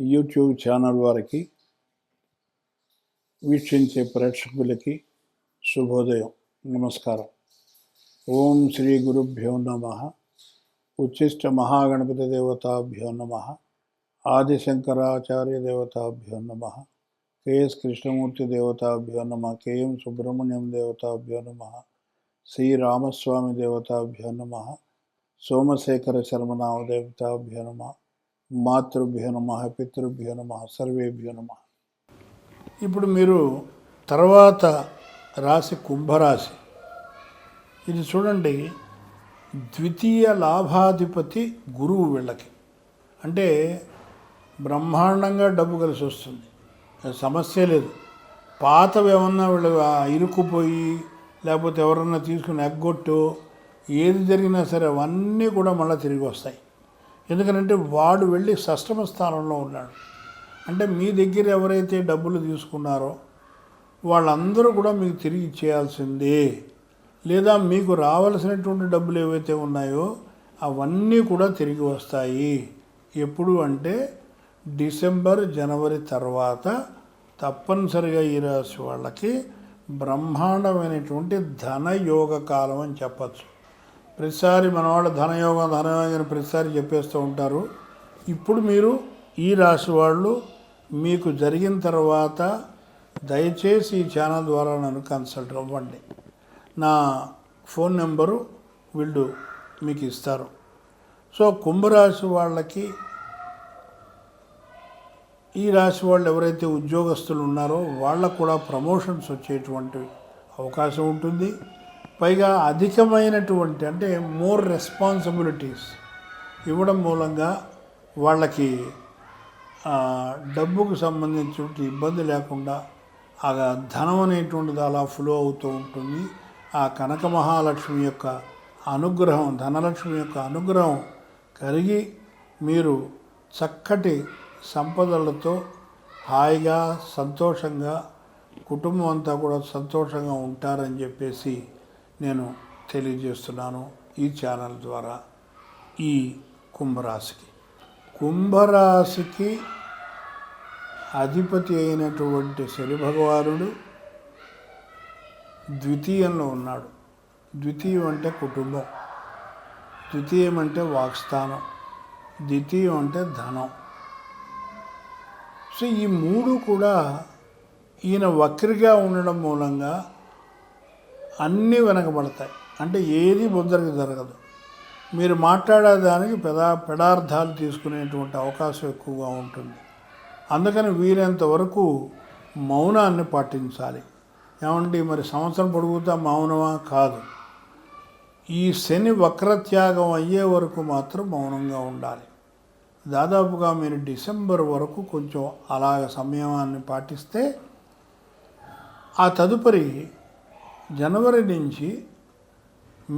YouTube channel వారికి వీక్షించే ప్రేక్షకులకి శుభోదయం నమస్కారం ఓం శ్రీ గురుభ్యో నమ ఉచ్చిష్ట మహాగణపతి దేవతాభ్యో నమ ఆదిశంకరాచార్య దేవతాభ్యో నమ కేఎస్ కృష్ణమూర్తి దేవతాభ్యో నమ కేఎం సుబ్రహ్మణ్యం దేవతాభ్యో నమ శ్రీరామస్వామి దేవతాభ్యో నమ సోమశేఖర శర్మనామ దేవతాభ్యో నమ మాతృభ్యో నమ పితృభ్యో నమ సర్వేభ్యో నమ. ఇప్పుడు మీరు తర్వాత రాశి కుంభరాశి. ఇది చూడండి ద్వితీయ లాభాధిపతి గురువు వీళ్ళకి. అంటే బ్రహ్మాండంగా డబ్బు కలిసి వస్తుంది. అది సమస్య లేదు. పాతవి ఏమన్నా వీళ్ళు ఆ ఇరుక్కుపోయి లేకపోతే ఎవరన్నా తీసుకుని ఎగ్గొట్టు ఏది జరిగినా సరే అవన్నీ కూడా మళ్ళీ తిరిగి వస్తాయి. ఎందుకంటే వాడు వెళ్ళి షష్టమ స్థానంలో ఉన్నాడు. అంటే మీ దగ్గర ఎవరైతే డబ్బులు తీసుకున్నారో వాళ్ళందరూ కూడా మీకు తిరిగి ఇచ్చేయాల్సిందే. లేదా మీకు రావాల్సినటువంటి డబ్బులు ఏవైతే ఉన్నాయో అవన్నీ కూడా తిరిగి వస్తాయి. ఎప్పుడు అంటే డిసెంబర్ జనవరి తర్వాత తప్పనిసరిగా ఈ రాశి వాళ్ళకి బ్రహ్మాండమైనటువంటి ధనయోగ కాలం అని చెప్పచ్చు. ప్రతిసారి మన వాళ్ళు ధనయోగం ధనయోగం అని ప్రతిసారి చెప్పేస్తూ ఉంటారు. ఇప్పుడు మీరు ఈ రాశి వాళ్ళు మీకు జరిగిన తర్వాత దయచేసి ఈ ఛానల్ ద్వారా నన్ను కన్సల్ట్ అవ్వండి. నా ఫోన్ నెంబరు వీళ్ళు మీకు ఇస్తారు. సో కుంభరాశి వాళ్ళకి ఈ రాశి వాళ్ళు ఎవరైతే ఉద్యోగస్తులు ఉన్నారో వాళ్ళకు కూడా ప్రమోషన్స్ వచ్చేటువంటి అవకాశం ఉంటుంది. పైగా అధికమైనటువంటి అంటే మోర్ రెస్పాన్సిబిలిటీస్ ఇవ్వడం మూలంగా వాళ్ళకి డబ్బుకు సంబంధించినటువంటి ఇబ్బంది లేకుండా ఆ ధనం అనేటువంటిది అలా ఫ్లో అవుతూ ఉంటుంది. ఆ కనక మహాలక్ష్మి యొక్క అనుగ్రహం ధనలక్ష్మి యొక్క అనుగ్రహం కలిగి మీరు చక్కటి సంపదలతో హాయిగా సంతోషంగా కుటుంబం అంతా కూడా సంతోషంగా ఉంటారని చెప్పేసి నేను తెలియజేస్తున్నాను ఈ ఛానల్ ద్వారా ఈ కుంభరాశికి. కుంభరాశికి అధిపతి అయినటువంటి శని భగవానుడు ద్వితీయంలో ఉన్నాడు. ద్వితీయం అంటే కుటుంబం ద్వితీయం అంటే వాక్స్థానం ద్వితీయం అంటే ధనం. సో ఈ మూడు కూడా ఈయన వక్రిగా ఉండడం మూలంగా అన్నీ వెనకబడతాయి. అంటే ఏది ముందరికి జరగదు. మీరు మాట్లాడేదానికి పెదా పెడార్థాలు తీసుకునేటువంటి అవకాశం ఎక్కువగా ఉంటుంది. అందుకని వీలైనంత వరకు మౌనాన్ని పాటించాలి. ఏమంటే మరి సంవత్సరం పొడుగుతా మౌనమా? కాదు. ఈ శని వక్రత్యాగం అయ్యే వరకు మాత్రం మౌనంగా ఉండాలి. దాదాపుగా మీరు డిసెంబర్ వరకు కొంచెం అలాగ సంయమాన్ని పాటిస్తే ఆ తదుపరి జనవరి నుంచి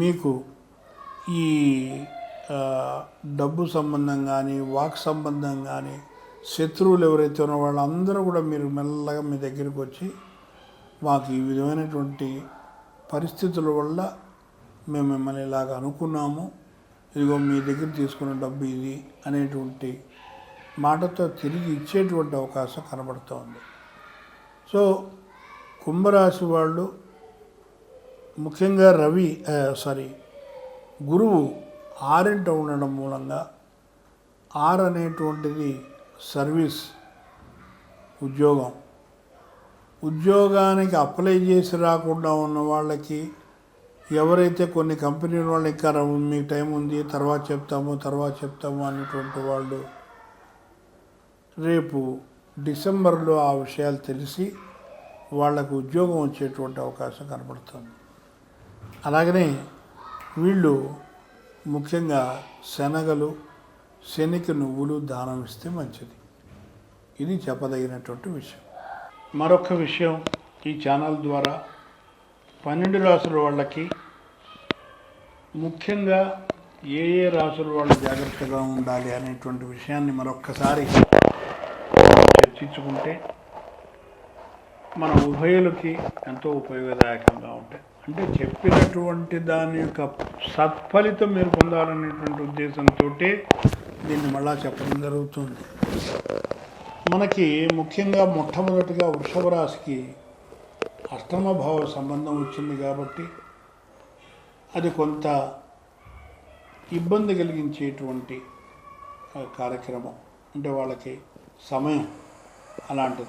మీకు ఈ డబ్బు సంబంధం కానీ వాక్ సంబంధం కానీ శత్రువులు ఎవరైతే ఉన్నారో వాళ్ళందరూ కూడా మీరు మెల్లగా మీ దగ్గరికి వచ్చి మాకు ఈ విధమైనటువంటి పరిస్థితుల వల్ల మేము మిమ్మల్ని ఇలాగ అనుకున్నాము. ఇదిగో మీ దగ్గర తీసుకున్న డబ్బు ఇది అనేటువంటి మాటతో తిరిగి ఇచ్చేటువంటి అవకాశం కనబడుతోంది. సో కుంభరాశి వాళ్ళు ముఖ్యంగా రవి సారీ గురువు ఆరింట ఉండడం మూలంగా ఆర్ అనేటువంటిది సర్వీస్ ఉద్యోగం. ఉద్యోగానికి అప్లై చేసి రాకుండా ఉన్న వాళ్ళకి ఎవరైతే కొన్ని కంపెనీల వాళ్ళు ఇంకా మీ మీకు టైం ఉంది తర్వాత చెప్తాము తర్వాత చెప్తాము అనేటువంటి వాళ్ళు రేపు డిసెంబర్లో ఆ విషయాలు తెలిసి వాళ్ళకు ఉద్యోగం వచ్చేటువంటి అవకాశం కనబడుతుంది. అలాగనే వీళ్ళు ముఖ్యంగా శనగలు శనికి నువ్వులు దానం ఇస్తే మంచిది. ఇది చెప్పదగినటువంటి విషయం. మరొక విషయం ఈ ఛానల్ ద్వారా పన్నెండు రాసుల వాళ్ళకి ముఖ్యంగా ఏ ఏ రాసుల వాళ్ళు జాగ్రత్తగా ఉండాలి అనేటువంటి విషయాన్ని మరొక్కసారి చర్చించుకుంటే మన ఉభయులకి ఎంతో ఉపయోగదాయకంగా ఉంటాయి. అంటే చెప్పినటువంటి దాని యొక్క సత్ఫలితం మీరు పొందాలనేటువంటి ఉద్దేశంతో దీన్ని మళ్ళా చెప్పడం జరుగుతుంది. మనకి ముఖ్యంగా మొట్టమొదటిగా వృషభ రాశికి అష్టమ భావ సంబంధం వచ్చింది కాబట్టి అది కొంత ఇబ్బంది కలిగించేటువంటి కార్యక్రమం. అంటే వాళ్ళకి సమయం అలాంటిది.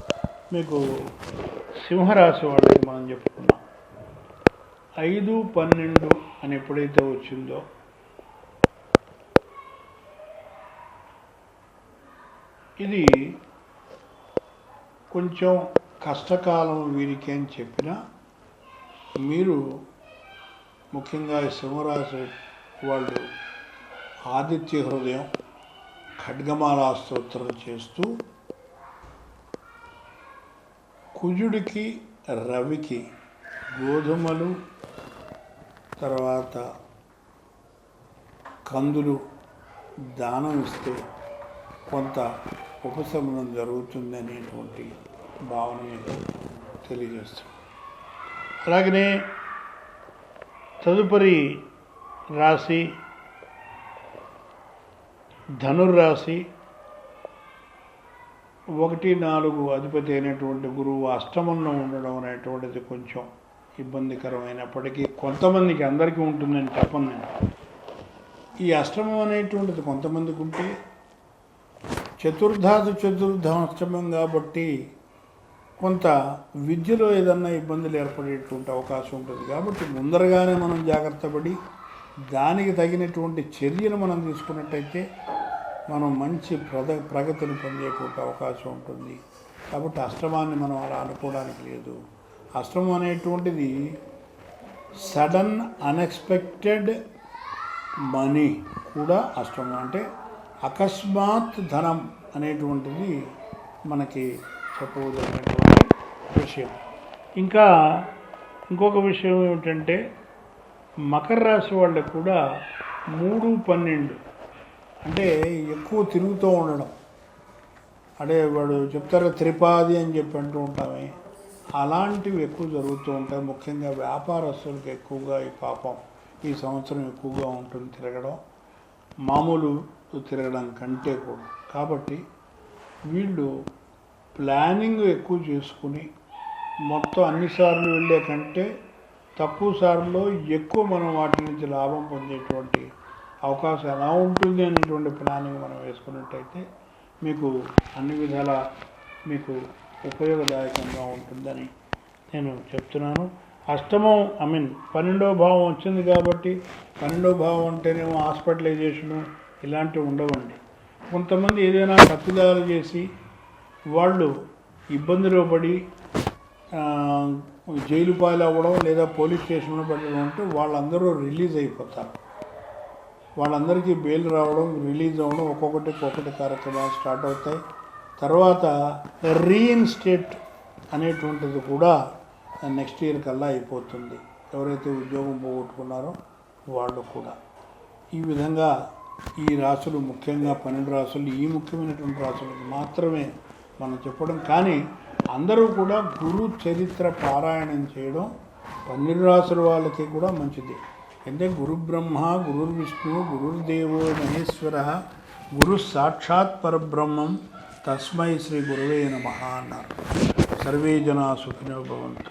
మీకు సింహరాశి వాళ్ళకి మనం చెప్పుకున్నాం. ఐదు పన్నెండు అని ఎప్పుడైతే వచ్చిందో ఇది కొంచెం కష్టకాలం వీరికి అని చెప్పినా మీరు ముఖ్యంగా ఈ సింహరాశి వాళ్ళు ఆదిత్య హృదయం ఖడ్గమాలా స్తోత్రం చేస్తూ కుజుడికి రవికి గోధుమలు తర్వాత కందులు దానం ఇస్తే కొంత ఉపశమనం జరుగుతుంది అనేటువంటి భావన మీద తెలియజేస్తాం అలాగనే తదుపరి రాశి ధనుర్రాశి ఒకటి నాలుగు అధిపతి అయినటువంటి గురువు అష్టమంలో ఉండడం అనేటువంటిది కొంచెం ఇబ్బందికరమైనప్పటికీ కొంతమందికి అందరికీ ఉంటుందని చెప్పను నేను. ఈ అష్టమం అనేటువంటిది కొంతమందికి ఉంటే చతుర్థాది చతుర్థం అష్టమం కాబట్టి కొంత విద్యలో ఏదన్నా ఇబ్బందులు ఏర్పడేటువంటి అవకాశం ఉంటుంది కాబట్టి ముందరగానే మనం జాగ్రత్త పడి దానికి తగినటువంటి చర్యలు మనం తీసుకున్నట్టయితే మనం మంచి ప్రద ప్రగతిని పొందేటువంటి అవకాశం ఉంటుంది. కాబట్టి అష్టమాన్ని మనం అలా అనుకోవడానికి లేదు. అష్టమం అనేటువంటిది సడన్ అన్ఎక్స్పెక్టెడ్ మనీ కూడా అష్టమం. అంటే అకస్మాత్ ధనం అనేటువంటిది మనకి చెప్పవలసినటువంటి విషయం. ఇంకా ఇంకొక విషయం ఏమిటంటే మకర రాశి వాళ్ళకు కూడా మూడు పన్నెండు అంటే ఎక్కువ తిరుగుతూ ఉండడం. అంటే వాడు చెప్తారు త్రిపాది అని చెప్పి అంటూ ఉంటామే. అలాంటివి ఎక్కువ జరుగుతూ ఉంటాయి. ముఖ్యంగా వ్యాపారస్తులకు ఎక్కువగా ఈ పాపం ఈ సంవత్సరం ఎక్కువగా ఉంటుంది తిరగడం. మామూలు తిరగడం కంటే కూడా. కాబట్టి వీళ్ళు ప్లానింగ్ ఎక్కువ చేసుకుని మొత్తం అన్నిసార్లు వెళ్ళే కంటే తక్కువ సార్లు ఎక్కువ మనం వాటి నుంచి లాభం పొందేటువంటి అవకాశం ఎలా ఉంటుంది అనేటువంటి ప్లానింగ్ మనం వేసుకున్నట్టయితే మీకు అన్ని విధాల మీకు ఉపయోగదాయకంగా ఉంటుందని నేను చెప్తున్నాను. అష్టమం ఐ మీన్ పన్నెండో భావం వచ్చింది కాబట్టి పన్నెండో భావం అంటేనేమో హాస్పిటలైజేషను ఇలాంటివి ఉండవండి. కొంతమంది ఏదైనా తప్పిదాలు చేసి వాళ్ళు ఇబ్బందిలో పడి జైలు పాలు అవ్వడం లేదా పోలీస్ స్టేషన్లో పడడం అంటే వాళ్ళందరూ రిలీజ్ అయిపోతారు. వాళ్ళందరికీ బెయిల్ రావడం రిలీజ్ అవ్వడం ఒక్కొక్కటి ఒక్కొక్కటి కార్యక్రమాలు స్టార్ట్ అవుతాయి. తర్వాత రీఇన్స్టేట్ అనేటువంటిది కూడా నెక్స్ట్ ఇయర్ కల్లా అయిపోతుంది. ఎవరైతే ఉద్యోగం పోగొట్టుకున్నారో వాళ్ళు కూడా. ఈ విధంగా ఈ రాసులు ముఖ్యంగా పన్నెండు రాసులు ఈ ముఖ్యమైనటువంటి రాసులకు మాత్రమే మనం చెప్పడం. కానీ అందరూ కూడా గురు చరిత్ర పారాయణం చేయడం పన్నెండు రాసుల వాళ్ళకి కూడా మంచిది. यद् गुरुब्रह्मा गुरुर्विष्णु गुरुर्देवो महेश्वरः குரு சாட்சாத் பரபிரம்மம் தஸ்மை ஸ்ரீ குருவே நமகான்னார் சர்வே ஜனா சுகினோ பவந்து